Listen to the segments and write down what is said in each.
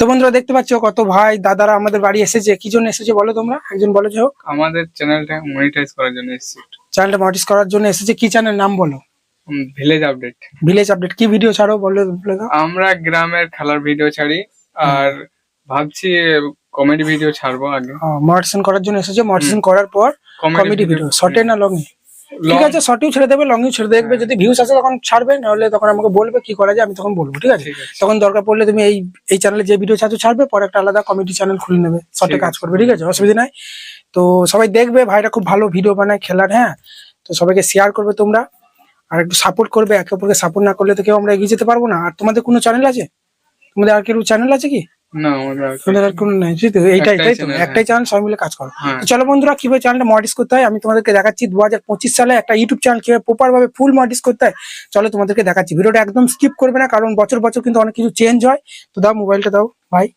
তো বন্ধুরা দেখতে পাচ্ছ কত ভাই দাদারা আমাদের বাড়ি এসেছে। কি জন্য এসেছে বলো তোমরা? একজন বলো যে হোক। আমাদের চ্যানেলটা মনিটাইজ করার জন্য এসেছি। চ্যানেলটা মনিটাইজ করার জন্য এসেছে। কি চ্যানেল নাম বলো? ভিলেজ আপডেট ভিলেজ আপডেট কি ভিডিও ছাড়ো বলো আমরা গ্রামের খেলার ভিডিও ছাড়ি আর ভাবছি কমেডি ভিডিও ছাড়বো আগে। মডিটেশন করার জন্য এসেছে। মডিটেশন করার পর কমেডি ভিডিও শর্টে না লং ঠিক আছে শর্টেও ছেড়ে দেবে লংও ছেড়ে দেখবে যদি ভিউস আসে তখন ছাড়বে নাহলে তখন আমাকে বলবে কি করা যায় আমি তখন বলব ঠিক আছে? তখন দরকার পড়লে তুমি এই এই চ্যানেলে যে ভিডিও ছাড়ছো ছাড়বে পরে একটা আলাদা কমেডি চ্যানেল খুলে নেবে শর্টে কাজ করবে ঠিক আছে? অসুবিধা নাই। তো সবাই দেখবে ভাইরা খুব ভালো ভিডিও বানায় খেলার হ্যাঁ? তো সবাইকে শেয়ার করবে তোমরা আর একটু সাপোর্ট করবে একে অপরকে সাপোর্ট না করলে তো কেউ আমরা এগিয়ে যেতে পারব না। আর তোমাদের কোনো চ্যানেল আছে? তোমাদের আর কেউ চ্যানেল আছে কি? না আমাদের আর- কোনো নাই তো? এইটাই একটাই তাই তো? একটাই চ্যানেল সবাই মিলে কাজ করো। হ্যাঁ। চলো বন্ধুরা কীভাবে চ্যানেলটা মডিস করতে হয়? আমি তোমাদেরকে দেখাচ্ছি দু সালে একটা ইউটিউব চ্যানেল কীভাবে প্রপার ভাবে ফুল মডিস করতে হয়। চলো তোমাদেরকে দেখাচ্ছি। ভিডিওটা একদম স্কিপ করবে না কারণ বছর বছর কিন্তু অনেক কিছু চেঞ্জ হয়। তো দাও মোবাইলটা দাও ভাই।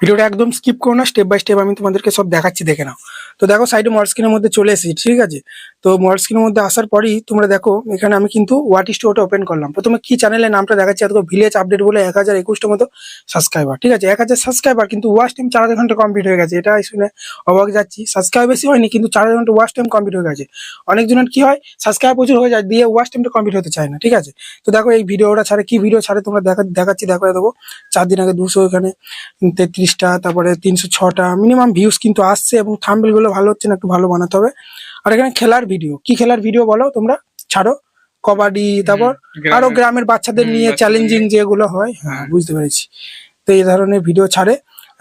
ভিডিওটা একদম স্কিপ করো না স্টেপ বাই স্টেপ আমি তোমাদেরকে সব দেখাচ্ছি দেখে নাও। তো দেখো সাইডে মড স্ক্রিনের মধ্যে চলে এসেছি ঠিক আছে? তো মড স্ক্রিনের মধ্যে আসার পরেই তোমরা দেখো, এখানে আমি কিন্তু ওয়াট ওটা ওপেন করলাম। প্রথমে কি চ্যানেলের নামটা দেখাচ্ছি, এত ভিলেজ আপডেট বলে এক হাজার একুশটার মতো সাবস্ক্রাইবার ঠিক আছে? এক হাজার সাবস্ক্রাইবার কিন্তু ওয়াচ টাইম চার হাজার ঘণ্টা কমপ্লিট হয়ে গেছে। এটা শুনে অবাক যাচ্ছি। সাবস্ক্রাইব বেশি হয়নি, কিন্তু চার হাজার ঘণ্টা ওয়াচ টাইম কমপ্লিট হয়ে গেছে। অনেকজনের কি হয় সাবস্ক্রাইব প্রচুর হয়ে যায়, দিয়ে ওয়াচ টাইমটা কমপ্লিট হতে চায় না, ঠিক আছে? তো দেখো এই ভিডিওটা ছাড়ে, কি ভিডিও ছাড়ে তোমরা দেখা, দেখাচ্ছি, দেখো দেখো, চার দিন আগে দুশো এখানে তেত্রিশটা, তারপরে তিনশো ছটা মিনিমাম ভিউজ কিন্তু আসছে এবং থাম্বেলগুলো ভালো হচ্ছে না, একটু ভালো বানাতে হবে। আর এখানে খেলার ভিডিও কি খেলার ভিডিও বলো তোমরা? ছাড়ো। কবাডি তারপর আরও গ্রামের বাচ্চাদের নিয়ে চ্যালেঞ্জিং যেগুলো হয় হ্যাঁ বুঝতে পেরেছি। তো এই ধরনের ভিডিও ছাড়ে।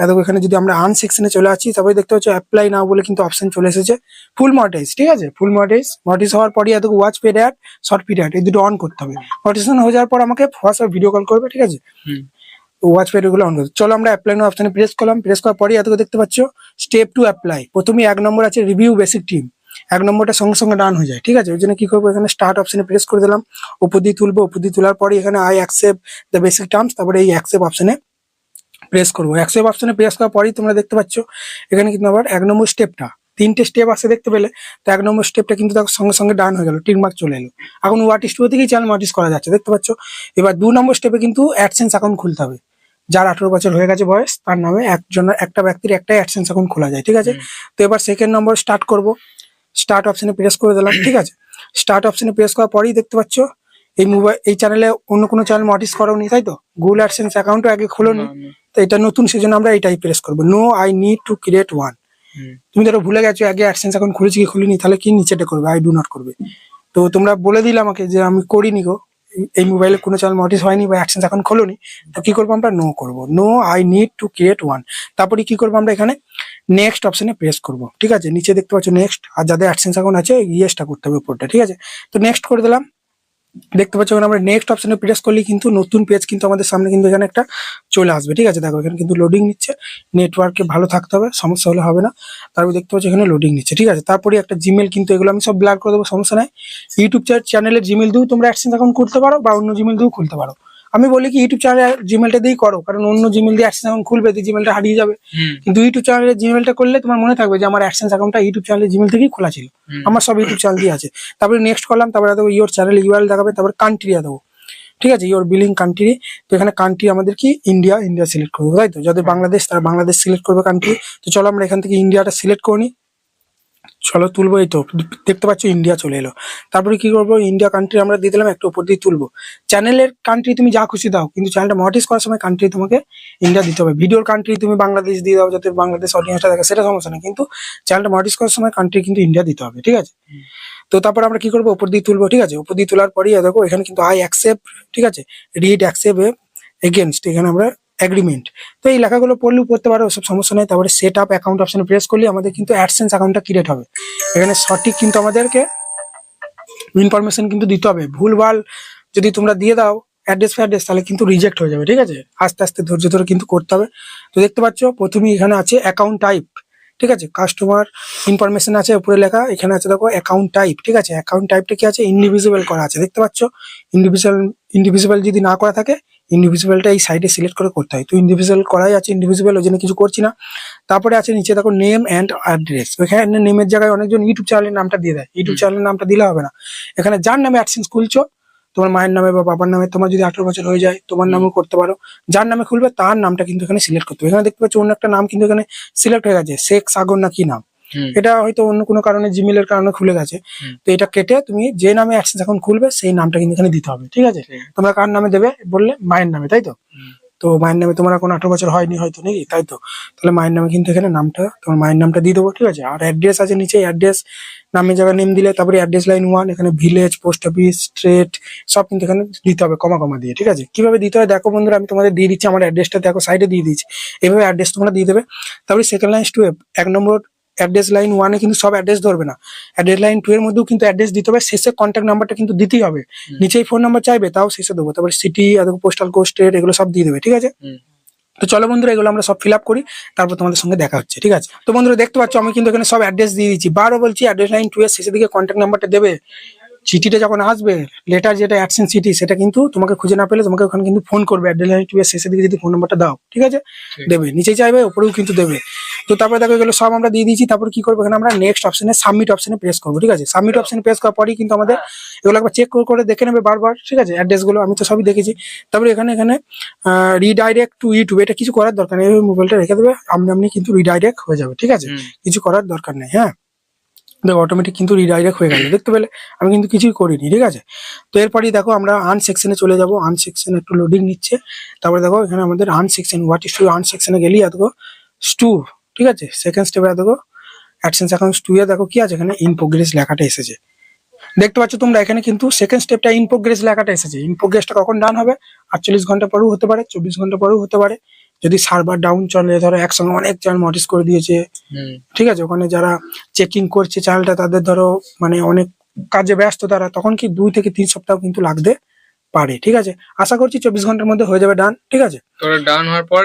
দেখো এখানে যদি আমরা আন সেকশনে চলে আসি তারপরে দেখতে পাচ্ছ অ্যাপ্লাই নাও বলে কিন্তু অপশন চলে এসেছে। ফুল মডাইজ ঠিক আছে? ফুল মডাইজ মডাইজ হওয়ার পরই এত ওয়াচ পিরিয়ড শর্ট পিরিয়ড এই দুটো অন করতে হবে। মডাইজেশন হয়ে যাওয়ার পর আমাকে হোয়াটসঅ্যাপ ভিডিও কল করবে ঠিক আছে? ওয়াচ পেডগুলো অন করতে চলো আমরা অ্যাপ্লাই নাও অপশনে প্রেস করলাম। প্রেস করার পরই এত দেখতে পাচ্ছ স্টেপ টু অ্যাপ্লাই প্রথমে এক নম্বর আছে রিভিউ বেসিক টিম এক নম্বরটা সঙ্গে সঙ্গে ডান হয়ে যায় ঠিক আছে? ওই জন্য কি করব? এখানে স্টার্ট অপশনে প্রেস করে দিলাম। উপর দিয়ে তুলবো উপর দিয়ে তোলার পরে এখানে I accept the basic terms তারপরে এই অ্যাকসেপ্ট অপশনে প্রেস করব। অ্যাকসেপ্ট অপশনে প্রেস করার পরেই তোমরা দেখতে পাচ্ছ এখানে কিন্তু আবার এক নম্বর স্টেপটা তিনটে স্টেপ আছে দেখতে পেলে তো এক নম্বর স্টেপটা কিন্তু দেখো সঙ্গে সঙ্গে ডান হয়ে গেল টিক মার্ক চলে এলো। এখন ওয়াট স্টুডিও থেকেই চ্যানেল মডিস করা যাচ্ছে দেখতে পাচ্ছ? এবার দু নম্বর স্টেপে কিন্তু অ্যাডসেন্স অ্যাকাউন্ট খুলতে হবে। যার আঠেরো বছর হয়ে গেছে বয়স তার নামে একজন একটা ব্যক্তির একটাই অ্যাডসেন্স অ্যাকাউন্ট খোলা যায় ঠিক আছে? তো এবার সেকেন্ড নম্বর স্টার্ট করব। স্টার্ট অপশানে প্রেস করে দিলাম ঠিক আছে? স্টার্ট অপশানে প্রেস করার পরেই দেখতে পাচ্ছ এই মোবাইল এই চ্যানেলে অন্য কোনো চ্যানেল মডিস করাওনি তাই তো? গুগল অ্যাডসেন্স অ্যাকাউন্টও আগে খোলোনি। তো এটা নতুন সেজন্য আমরা এটাই প্রেস করব। No I need to create one তুমি ধরো ভুলে গেছো আগে অ্যাডসেন্স অ্যাকাউন্ট খুলেছি কি খুলিনি তাহলে কি নিচেটা করবে? আই ডু নট করবে। তো তোমরা বলে দিলে আমাকে যে আমি করিনি গো। এই- মোবাইলে কোনো চ্যানেল মডিস হয়নি বা অ্যাডসেন্স এখন খোলোনি, তো কি করব আমরা? নো করব। No I need to create one তারপরে কি করব আমরা এখানে? নেক্সট অপশনে প্রেস করব। ঠিক আছে? নিচে দেখতে পাচ্ছ নেক্সট আর যাদের অ্যাডসেন্স এখন আছে ইয়েসটা করতে হবে উপরটা। ঠিক আছে? তো নেক্সট করে দিলাম। দেখতে পাচ্ছি ওখানে আমরা নেক্সট অপশনে প্রেস করলে কিন্তু নতুন পেজ কিন্তু আমাদের সামনে কিন্তু এখানে একটা চলে আসবে। ঠিক আছে? দেখো, এখানে কিন্তু লোডিং নিচ্ছে। নেটওয়ার্কে ভালো থাকতে হবে, সমস্যা হলে হবে না। তারপর দেখতে পাচ্ছি, এখানে লোডিং নিচ্ছে। ঠিক আছে? তারপরে একটা জিমেল কিন্তু এগুলো আমি সব ব্ল্যাক করে দেবো, সমস্যা নাই। ইউটিউব চ্যানেলের জিমেল দিয়েও তোমরা অ্যাডসেন্স অ্যাকাউন্ট করতে পারো বা অন্য জিমেল দিয়েও খুলতে পারো। আমি বলি কি ইউটিউব চ্যানেলে জিমেলটা দিয়েই করো কারণ অন্য জিমেল দিয়ে অ্যাডসেন্স অ্যাকাউন্ট খুলবে তো জিমেলটা হারিয়ে যাবে। কিন্তু ইউটিউব চ্যানেলের জিমেলটা করলে তোমার মনে থাকবে যে আমার অ্যাডসেন্স অ্যাকাউন্টটা ইউটিউব চ্যানেলের জিমেল থেকেই খোলা ছিল। আমার সব ইউটিউব চ্যানেল দিয়ে আছে। তারপরে নেক্সট করলাম তারপরে দেবো ইয়োর চ্যানেল ইউআরএল দেখাবে তারপরে কান্ট্রি দেবো। ঠিক আছে? ইয়োর বিলিং কান্ট্রি তো এখানে কান্ট্রি আমাদের কি? ইন্ডিয়া ইন্ডিয়া সিলেক্ট করব তাই তো? যাদের বাংলাদেশ তারা বাংলাদেশ সিলেক্ট করবে কান্ট্রি তো চলো আমরা এখান থেকে ইন্ডিয়াটা সিলেক্ট করে নিই। চলো তুলবো এই তো। দেখতে পাচ্ছ ইন্ডিয়া চলে এলো। তারপরে কি করব? ইন্ডিয়া কান্ট্রি আমরা দিয়ে দিলাম, একটু উপর দিয়ে তুলবো। চ্যানেলের কান্ট্রি তুমি যা খুশি দাও, কিন্তু চ্যানেলটা মনিটাইজ করার সময় কান্ট্রি তোমাকে ইন্ডিয়া দিতে হবে। ভিডিওর কান্ট্রি তুমি বাংলাদেশ দিয়ে দাও, যাতে বাংলাদেশ অডিয়েন্সটা দেখে, সেটা সমস্যা নেই। কিন্তু চ্যানেলটা মনিটাইজ করার সময় কান্ট্রি কিন্তু ইন্ডিয়া দিতে হবে, ঠিক আছে? তো তারপর আমরা কি করব? উপর দিয়ে তুলবো, ঠিক আছে? উপর দিয়ে তোলার পরেই দেখো, এখানে কিন্তু আই অ্যাকসেপ্ট ঠিক আছে? রিড অ্যাকসেপ্ট এগেনস্ট এখানে আমরা এগ্রিমেন্ট তো এই লেখাগুলো পড়লেও পড়তে পারো, ওসব সমস্যা নেই। তারপরে সেট আপ অ্যাকাউন্ট অপশানে প্রেস করলে আমাদের কিন্তু অ্যাডসেন্স অ্যাকাউন্টটা ক্রিয়েট হবে। এখানে সঠিক কিন্তু আমাদেরকে ইনফরমেশন কিন্তু দিতে হবে। ভুলভাল যদি তোমরা দিয়ে দাও অ্যাড্রেস ফ্যাড্রেস তাহলে কিন্তু রিজেক্ট হয়ে যাবে, ঠিক আছে? আস্তে আস্তে ধৈর্য ধরে কিন্তু করতে হবে। তো দেখতে পাচ্ছ, প্রথমেই এখানে আছে অ্যাকাউন্ট টাইপ ঠিক আছে? কাস্টমার ইনফরমেশন আছে উপরে লেখা, এখানে আছে দেখো অ্যাকাউন্ট টাইপ ঠিক আছে? অ্যাকাউন্ট টাইপটা কি আছে? ইন্ডিভিজুয়াল করা আছে। দেখতে পাচ্ছ? ইন্ডিভিজুয়াল ইন্ডিভিজুয়াল যদি না করা থাকে ইন্ডিভিজুয়ালটা এই সাইডে সিলেক্ট করে করতে হয়। তো ইন্ডিভিজুয়াল করাই আছে ইন্ডিভিজুয়াল ওই জন্য কিছু করছি না। তারপরে আছে নিচে দেখো নেম অ্যান্ড অ্যাড্রেস ওইখানে নেমের জায়গায় অনেকজন ইউটিউব চ্যানেলের নামটা দিয়ে দেয়। ইউটিউব চ্যানেলের নামটা দিলে হবে না। এখানে যার নামে অ্যাডসেন্স খুলছো তোমার মায়ের নামে বা বাবার নামে তোমার যদি আঠারো বছর হয়ে যায় তোমার নামেও করতে পারো। যার নামে খুলবে তার নামটা কিন্তু এখানে সিলেক্ট করতে হবে। এখানে দেখতে পাচ্ছ অন্য একটা নাম কিন্তু এখানে সিলেক্ট হয়ে গেছে। শেখ সাগর না কি নাম? এটা হয়তো অন্য কোনো কারণে জিমেলের কারণে খুলে গেছে। তো এটা কেটে তুমি যে নামে অ্যাক্সেস এখন খুলবে সেই নামটা কিন্তু এখানে দিতে হবে ঠিক আছে? তোমরা কার নামে দেবে বললে? মায়ের নামে তাই তো? তো মায়ের নামে তোমার এখন আঠারো বছর হয়নি হয়তো নাকি? তাই তো? তাহলে মায়ের নামে কিন্তু এখানে নামটা তোমার মায়ের নামটা দিয়ে দেবো ঠিক আছে? আর অ্যাড্রেস আছে নিচে অ্যাড্রেস নামের জায়গায় নেম দিলে তারপরে অ্যাড্রেস লাইন ওয়ান এখানে ভিলেজ পোস্ট অফিস স্ট্রেট সব কিন্তু এখানে দিতে হবে কমা কমা দিয়ে ঠিক আছে? কীভাবে দিতে হয়? দেখো বন্ধুরা আমি তোমাদের দিয়ে দিচ্ছি আমার অ্যাড্রেসটা দেখো সাইডে দিয়ে দিচ্ছি এভাবে অ্যাড্রেস তোমরা দিয়ে দেবে। তারপরে সেকেন্ড লাইন টু এক নম্বর অ্যাড্রেস লাইন ওয়ানে কিন্তু সব অ্যাড্রেস ধরবে না। অ্যাড্রেস লাইন টু এর মধ্যেও কিন্তু অ্যাড্রেস দিতে হবে শেষে কন্ট্যাক্ট নাম্বারটা কিন্তু দিতেই হবে। নিচেই ফোন নাম্বার চাইবে তাও শেষে দেবো। তারপরে সিটি পোস্টাল কোস্টের এগুলো সব দিয়ে দেবে ঠিক আছে? তো চলো বন্ধুরা এগুলো আমরা সব ফিল আপ করি তারপর তোমাদের সঙ্গে দেখা হচ্ছে ঠিক আছে? তো বন্ধুরা দেখতে পাচ্ছ আমি কিন্তু এখানে সব অ্যাড্রেস দিয়ে দিচ্ছি বারো বলছি অ্যাড্রেস লাইন টু এর শেষের দিকে কন্ট্যাক্ট নাম্বারটা দেবে? চিঠিটা যখন আসবে লেটার যেটা অ্যাকশন চিঠি সেটা কিন্তু তোমাকে খুঁজে না পেলে তোমাকে ওখানে কিন্তু ফোন করবে শেষের দিকে যদি ফোন নাম্বারটা দাও ঠিক আছে? দেবে। নিচে চাইবে ওপরেও কিন্তু দেবে। তো তারপরে দেখো এগুলো সব আমরা দিয়ে দিয়েছি তারপর কি করব? এখানে আমরা নেক্সট অপশনে সাবমিট অপশনে প্রেস করব ঠিক আছে? সাবমিট অপশনে প্রেস করার পরেই কিন্তু আমাদের এগুলো একবার চেক করে দেখে নেবে বারবার ঠিক আছে? অ্যাড্রেসগুলো আমি তো সবই দেখেছি। তারপরে এখানে এখানে রিডাইরেক্ট টু ইউটিউব এটা কিছু করার দরকার নেই এইভাবে মোবাইলটা রেখে দেবে আপনি আপনি কিন্তু রিডাইরেক্ট হয়ে যাবে ঠিক আছে? কিছু করার দরকার নেই হ্যাঁ? দেখো অটোমেটিক কিন্তু রিডাইরেক্ট হয়ে গেল। দেখতে পেলে? আমি কিন্তু কিছুই করিনি, ঠিক আছে? তো এরপরই দেখো, আমরা আন সেকশনে চলে যাব। আন সেকশনে একটু লোডিং নিচ্ছে। তারপরে দেখো, এখানে আমাদের আন সেকশন হোয়াট ইস টু আন সেকশনে গেলি দেখো স্টু ঠিক আছে? সেকেন্ড স্টেপে দেখো অ্যাডসেন্স অ্যাকাউন্ট টু এ দেখো কি আছে? এখানে ইন প্রোগ্রেস লেখাটা এসেছে। দেখতে পাচ্ছ তোমরা, এখানে কিন্তু সেকেন্ড স্টেপটা ইন প্রোগ্রেস লেখাটা এসেছে। ইন প্রোগ্রেসটা কখন ডান হবে? আটচল্লিশ ঘণ্টা পরেও হতে পারে, চব্বিশ ঘণ্টা পরেও হতে পারে। যদি সার্ভার ডাউন চলে ধরো একসঙ্গে অনেক চ্যানেল নোটিস করে দিয়েছে ঠিক আছে? ওখানে যারা চেকিং করছে চ্যানেলটা তাদের ধরো মানে অনেক কাজে ব্যস্ত তারা তখন কি দুই থেকে তিন সপ্তাহ কিন্তু লাগতে পারে ঠিক আছে? আশা করছি চব্বিশ ঘণ্টার মধ্যে হয়ে যাবে ডান ঠিক আছে? ডান হওয়ার পর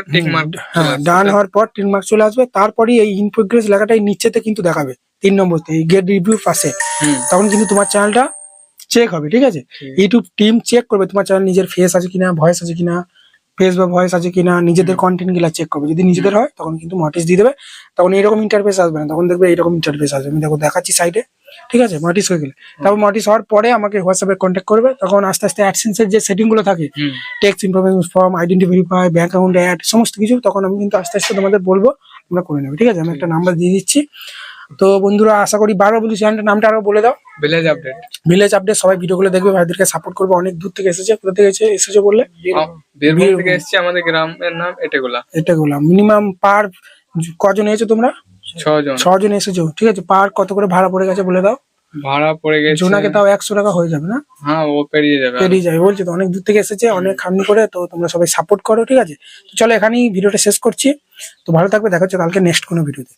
হ্যাঁ ডান হওয়ার পর তিন মার্ক চলে আসবে তারপরই এই ইন প্রোগ্রেস লেখাটাই নিচেতে কিন্তু দেখাবে তিন নম্বরতে এই গেট রিভিউ পাশে তখন কিন্তু তোমার চ্যানেলটা চেক হবে ঠিক আছে? ইউটিউব টিম চেক করবে তোমার চ্যানেল নিজের ফেস আছে কিনা ভয়েস আছে কিনা ফেস বা ভয়েস আছে কিনা নিজেদের কন্টেন্টগুলা চেক করবে। যদি নিজেদের হয় তখন কিন্তু নোটিস দিয়ে দেবে তখন এইরকম ইন্টারফেস আসবে না। তখন দেখবে এইরকম ইন্টারফেস আসবে। আমি দেখো দেখাচ্ছি সাইডে ঠিক আছে? নোটিস হয়ে গেলে। তারপর নোটিস হওয়ার পরে আমাকে হোয়াটসঅ্যাপে কন্ট্যাক্ট করবে। তখন আস্তে আস্তে অ্যাডসেন্সের যে সেটিংগুলো থাকে হুম। Text information form identity verify bank account add সমস্ত কিছু তখন আমি কিন্তু আস্তে আস্তে তোমাদের বলব তোমরা করে নেবে। ঠিক আছে? আমি একটা নাম্বার দিয়ে দিচ্ছি। তো বন্ধুরা আশা করি বারবার বলছি চ্যানেলটার নামটা আরও বলে দাও। ভিলেজ আপডেট ভিলেজ আপডেট সবাই ভিডিওগুলো দেখবে ভাইদেরকে সাপোর্ট করবে। অনেক দূর থেকে এসেছে কোথা থেকে এসেছে এসেছে বললে? বীরভূম থেকে এসেছি আমাদের গ্রামের নাম এটাগুলা। এটা বললাম মিনিমাম পার কজন এসেছ তোমরা? ছজন। ছজন এসেছ। ঠিক আছে পার কত করে ভাড়া পড়ে গেছে বলে দাও। ভাড়া পড়ে গেছে জোনাকে তাও একশো টাকা হয়ে যাবে না? হ্যাঁ ও পেরিয়ে যাবে পেরিয়ে যাবে বলছি তো অনেক দূর থেকে এসেছে অনেক খামনি করে তো তোমরা সবাই সাপোর্ট করো ঠিক আছে? তো চলো এখানেই ভিডিওটা শেষ করছি। তো ভালো থাকবে দেখা হচ্ছে কালকে নেক্সট কোনো ভিডিওতে